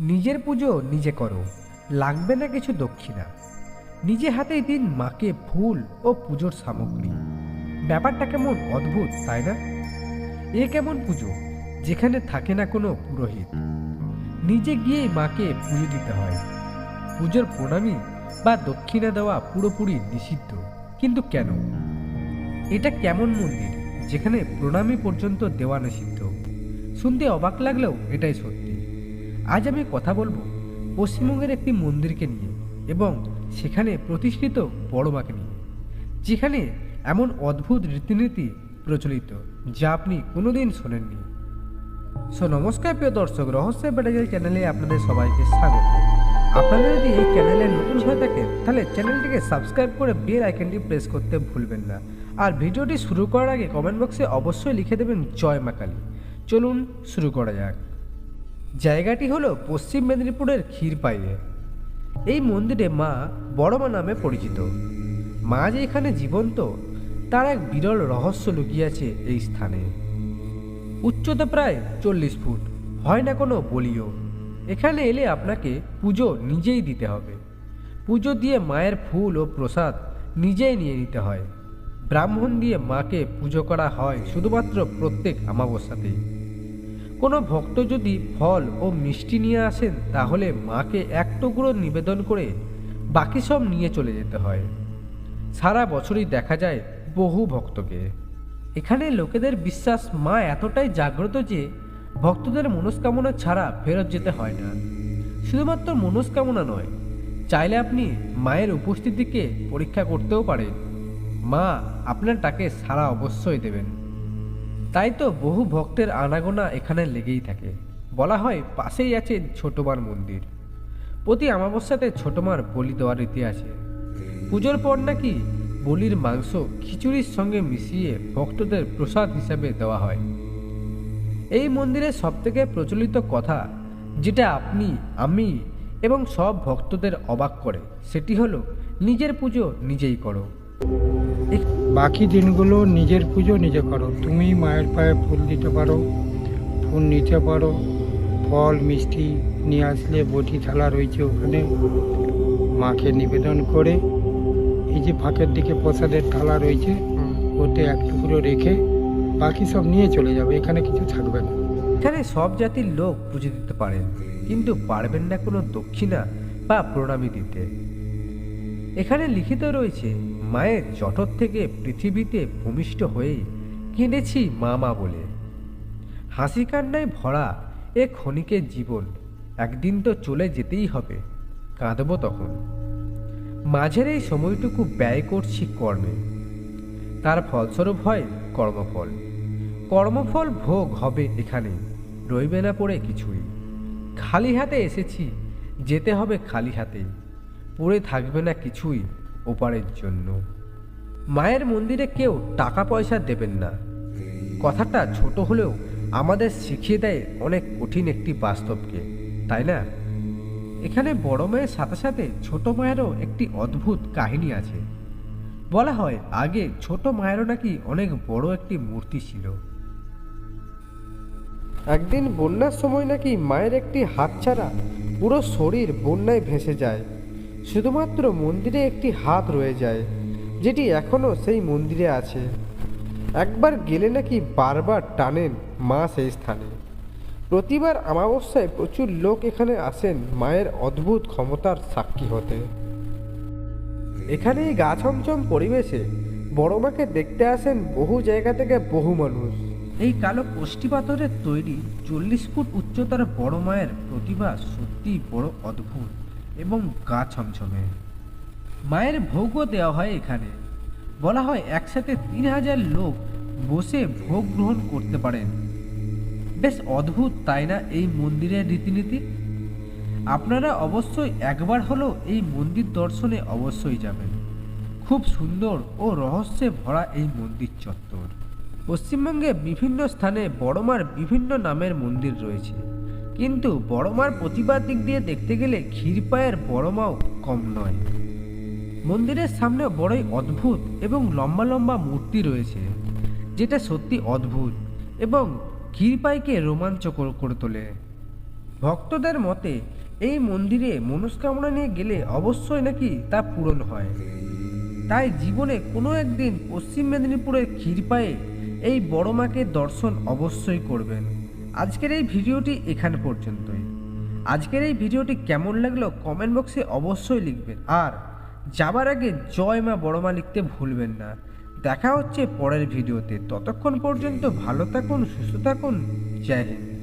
নিজের পুজো নিজে করো, লাগবে না কিছু দক্ষিণা। নিজে হাতেই দিন মাকে ফুল ও পুজোর সামগ্রী। ব্যাপারটা কেমন অদ্ভুত, তাই না? এ কেমন পুজো, যেখানে থাকে না কোনো পুরোহিত। নিজে গিয়েই মাকে পুজো দিতে হয়। পুজোর প্রণামী বা দক্ষিণা দেওয়া পুরোপুরি নিষিদ্ধ, কিন্তু কেন? এটা কেমন মন্দির, যেখানে প্রণামী পর্যন্ত দেওয়া নিষিদ্ধ? শুনতে অবাক লাগলেও এটাই সত্যি। আজ আমি কথা বলব। পশ্চিমবঙ্গের একটি মন্দিরকে নিয়ে এবং সেখানে প্রতিষ্ঠিত বড় মাকে নিয়ে, যেখানে এমন অদ্ভুত রীতিনীতি প্রচলিত যা আপনি কোনোদিন শোনেননি। সো নমস্কার প্রিয় দর্শক, রহস্যের বেড়াজাল চ্যানেলে আপনাদের সবাইকে স্বাগত। আপনারা যদি এই চ্যানেলে নতুন হয়ে থাকেন, তাহলে চ্যানেলটিকে সাবস্ক্রাইব করে বেল আইকনটি প্রেস করতে ভুলবেন না। আর ভিডিওটি শুরু করার আগে কমেন্ট বক্সে অবশ্যই লিখে দেবেন জয় মা কালী। চলুন শুরু করা যাক। জায়গাটি হলো পশ্চিম মেদিনীপুরের ক্ষীরপাইয়ে। এই মন্দিরে মা বড়মা নামে পরিচিত। মা যে এখানে জীবন্ত, তার এক বিরল রহস্য লুকিয়ে আছে এই স্থানে। উচ্চতা প্রায় চল্লিশ ফুট, হয় না কোনো বলিও। এখানে এলে আপনাকে পুজো নিজেই দিতে হবে। পুজো দিয়ে মায়ের ফুল ও প্রসাদ নিজেই নিয়ে নিতে হয়। ব্রাহ্মণ দিয়ে মাকে পুজো করা হয় শুধুমাত্র প্রত্যেক অমাবস্যাতেই কোনো ভক্ত যদি ফল ও মিষ্টি নিয়ে আসেন, তাহলে মাকে এক টুকরো নিবেদন করে বাকি সব নিয়ে চলে যেতে হয়। সারা বছরই দেখা যায় বহু ভক্তকে। এখানে লোকেদের বিশ্বাস মা এতটাই জাগ্রত যে ভক্তদের মনস্কামনা ছাড়া ফেরত যেতে হয় না। শুধুমাত্র মনস্কামনা নয়, চাইলে আপনি মায়ের উপস্থিতিকে পরীক্ষা করতেও পারেন। মা আপনার তাকে সারা অবশ্যই দেবেন। তাই তো বহু ভক্তের আনাগোনা এখানে লেগেই থাকে। বলা হয় পাশেই আছে ছোটমার মন্দির। প্রতি অমাবস্যাতে ছোটমার বলি দেওয়ার রীতি আছে। পুজোর পর নাকি বলির মাংস খিচুড়ির সঙ্গে মিশিয়ে ভক্তদের প্রসাদ হিসাবে দেওয়া হয়। এই মন্দিরের সবথেকে প্রচলিত কথা যেটা আপনি, আমি এবং সব ভক্তদের অবাক করে, সেটি হলো নিজের পুজো নিজেই করো। বাকি দিনগুলো নিজের পুজো নিজে করো। তুমি মায়ের পায়ে ফুল দিতে পারো, ফুল নিতে পারো, ফল, মিষ্টি নিয়ে আসলে বটি, থালা রয়েছে ওখানে। মাকে নিবেদন করে এই যে ফাঁকের দিকে প্রসাদের থালা রয়েছে, ওতে এক টুকরো রেখে বাকি সব নিয়ে চলে যাবে, এখানে কিছু থাকবে না। এখানে সব জাতির লোক পুজো দিতে পারেন, কিন্তু পারবেন না কোনো দক্ষিণা বা প্রণামী দিতে। এখানে লিখিত রয়েছে মায়ের জঠর থেকে পৃথিবীতে ভূমিষ্ঠ হয়েই কিনেছি মা মা বলে। হাসি কান্নায় ভরা এ ক্ষণিকের জীবন, একদিন তো চলে যেতেই হবে, কাঁদব তখন। মাঝের এই সময়টুকু ব্যয় করছি কর্মে। তার ফলস্বরূপ হয় কর্মফল। কর্মফল ভোগ হবে এখানে, রইবে না পড়ে কিছুই। খালি হাতে এসেছি, যেতে হবে খালি হাতে। পড়ে থাকবে না কিছুই ওপারের জন্য। মায়ের মন্দিরে কেউ টাকা পয়সা দেবেন না। কথাটা ছোট হলেও আমাদের শিখিয়ে দেয় অনেক কঠিন একটি বাস্তবকে, তাই না? এখানে বড় মায়ের সাথে সাথে ছোট মায়েরও একটি অদ্ভুত কাহিনী আছে। বলা হয় আগে ছোট মায়েরও নাকি অনেক বড় একটি মূর্তি ছিল। একদিন বন্যার সময় নাকি মায়ের একটি হাত ছাড়া পুরো শরীর বন্যায় ভেসে যায়। শুধুমাত্র মন্দিরে একটি হাত রয়ে যায়, যেটি এখনও সেই মন্দিরে আছে। একবার গেলে নাকি বারবার টানেন মা সেই স্থানে। প্রতিবার আমাবস্যায় প্রচুর লোক এখানে আসেন মায়ের অদ্ভুত ক্ষমতার সাক্ষী হতে। এখানে এই গা ছমছম পরিবেশে বড় মাকে দেখতে আসেন বহু জায়গা থেকে বহু মানুষ। এই কালো কোষ্ঠী পাথরের তৈরি চল্লিশ ফুট উচ্চতার বড় মায়ের প্রতিভা সত্যি বড় অদ্ভুত। এবং গা ছমছমে। মায়ের ভোগও দেওয়া হয় এখানে। বলা হয় একসাথে তিন হাজার লোক বসে ভোগ গ্রহণ করতে পারেন। বেশ অদ্ভুত, তাই না, এই মন্দিরের রীতিনীতি? আপনারা অবশ্যই একবার হলেও এই মন্দির দর্শনে অবশ্যই যাবেন। খুব সুন্দর ও রহস্যে ভরা এই মন্দির চত্বর। পশ্চিমবঙ্গে বিভিন্ন স্থানে বড়মার বিভিন্ন নামের মন্দির রয়েছে। কিন্তু বড়মার প্রতিবাদ দিক দিয়ে দেখতে গেলে ক্ষীরপায়ের বড়মাও কম নয়। মন্দিরের সামনে বড়ই অদ্ভুত এবং লম্বা লম্বা মূর্তি রয়েছে, যেটা সত্যি অদ্ভুত এবং ক্ষীরপাইকে রোমাঞ্চকর করে তোলে। ভক্তদের মতে, এই মন্দিরে মনস্কামনা নিয়ে গেলে অবশ্যই নাকি তা পূরণ হয়। তাই জীবনে কোনো একদিন পশ্চিম মেদিনীপুরের ক্ষীরপায়ে এই বড় মাকে দর্শন অবশ্যই করবেন। আজকের এই ভিডিওটি এখানে পর্যন্তই। আজকের এই ভিডিওটি কেমন লাগল কমেন্ট বক্সে অবশ্যই লিখবেন। আর যাবার আগে জয় মা বড় মা লিখতে ভুলবেন না। দেখা হচ্ছে পরের ভিডিওতে। ততক্ষণ পর্যন্ত ভালো থাকুন, সুস্থ থাকুন। জয় হিন্দ।